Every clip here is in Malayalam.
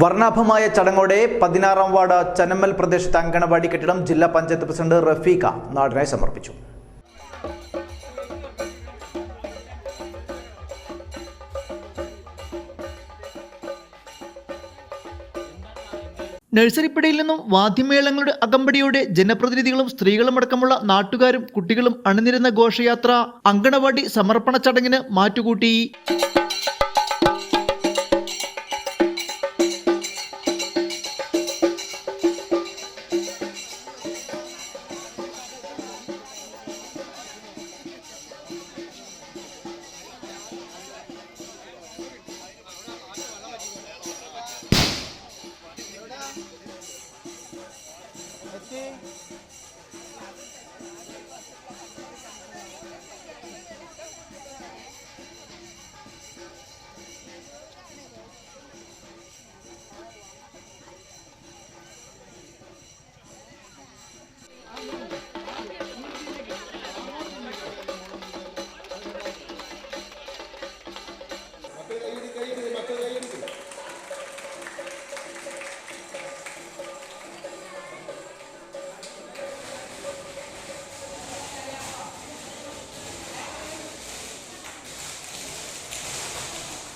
വർണാഭമായ ചടങ്ങോടെ പതിനാറാം വാർഡ് ചനമ്മൽ പ്രദേശത്തെ അങ്കണവാടി കെട്ടിടം ജില്ലാ പഞ്ചായത്ത് പ്രസിഡന്റ് റഫീഖ നാടിനായി സമർപ്പിച്ചു. നഴ്സറിപ്പടിയിൽ നിന്നും വാദ്യമേളങ്ങളുടെ അകമ്പടിയോടെ ജനപ്രതിനിധികളും സ്ത്രീകളും അടക്കമുള്ള നാട്ടുകാരും കുട്ടികളും അണിനിരുന്ന ഘോഷയാത്ര അങ്കണവാടി സമർപ്പണ ചടങ്ങിന് മാറ്റുകൂട്ടി. Yeah.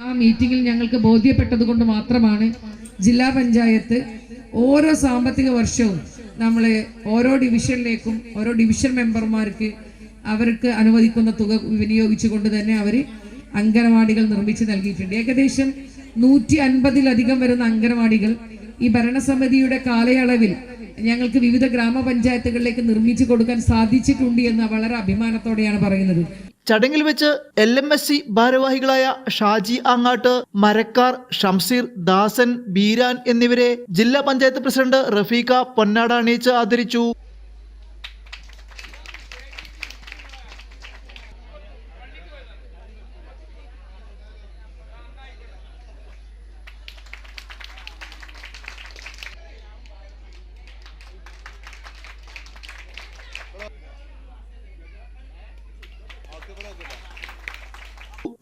ആ മീറ്റിംഗിൽ ഞങ്ങൾക്ക് ബോധ്യപ്പെട്ടത് കൊണ്ട് മാത്രമാണ് ജില്ലാ പഞ്ചായത്ത് ഓരോ സാമ്പത്തിക വർഷവും നമ്മൾ ഓരോ ഡിവിഷനിലേക്കും ഓരോ ഡിവിഷൻ മെമ്പർമാർക്ക് അവർക്ക് അനുവദിക്കുന്ന തുക വിനിയോഗിച്ചുകൊണ്ട് തന്നെ അവർ അംഗനവാടികൾ നിർമ്മിച്ച് നൽകിയിട്ടുണ്ട്. ഏകദേശം നൂറ്റി അൻപതിലധികം വരുന്ന അംഗനവാടികൾ ഈ ഭരണസമിതിയുടെ കാലയളവിൽ ഞങ്ങൾക്ക് വിവിധ ഗ്രാമപഞ്ചായത്തുകളിലേക്ക് നിർമ്മിച്ചു കൊടുക്കാൻ സാധിച്ചിട്ടുണ്ട് എന്ന് വളരെ അഭിമാനത്തോടെയാണ് പറയുന്നത്. ചടങ്ങിൽ വെച്ച് എൽ എം എസ് സി ഭാരവാഹികളായ ഷാജി ആങ്ങാട്ട് മരക്കാർ ഷംസീർ ദാസൻ ബീരാൻ എന്നിവരെ ജില്ലാ പഞ്ചായത്ത് പ്രസിഡന്റ് റഫീഖ പൊന്നാട അണിയിച്ച് ആദരിച്ചു.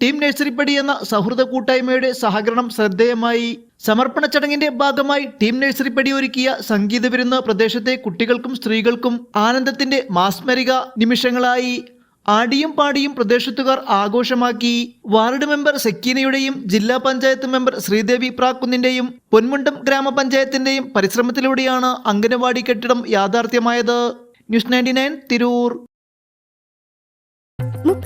ടീം നഴ്സറിപ്പടി എന്ന സൗഹൃദ കൂട്ടായ്മയുടെ സഹകരണം ശ്രദ്ധേയമായി. സമർപ്പണ ചടങ്ങിന്റെ ഭാഗമായി ടീം നഴ്സറിപ്പടി ഒരുക്കിയ സംഗീത വിരുന്ന് പ്രദേശത്തെ കുട്ടികൾക്കും സ്ത്രീകൾക്കും ആനന്ദത്തിന്റെ മാസ്മരിക നിമിഷങ്ങളായി. ആടിയും പാടിയും പ്രദേശത്തുകാർ ആഘോഷമാക്കി. വാർഡ് മെമ്പർ സെക്കീനയുടെയും ജില്ലാ പഞ്ചായത്ത് മെമ്പർ ശ്രീദേവി പ്രാക്കുന്നിന്റെയും പൊന്മുണ്ടം ഗ്രാമപഞ്ചായത്തിന്റെയും പരിശ്രമത്തിലൂടെയാണ് അംഗനവാടി കെട്ടിടം യാഥാർത്ഥ്യമായത്. News ninety nine Tirur.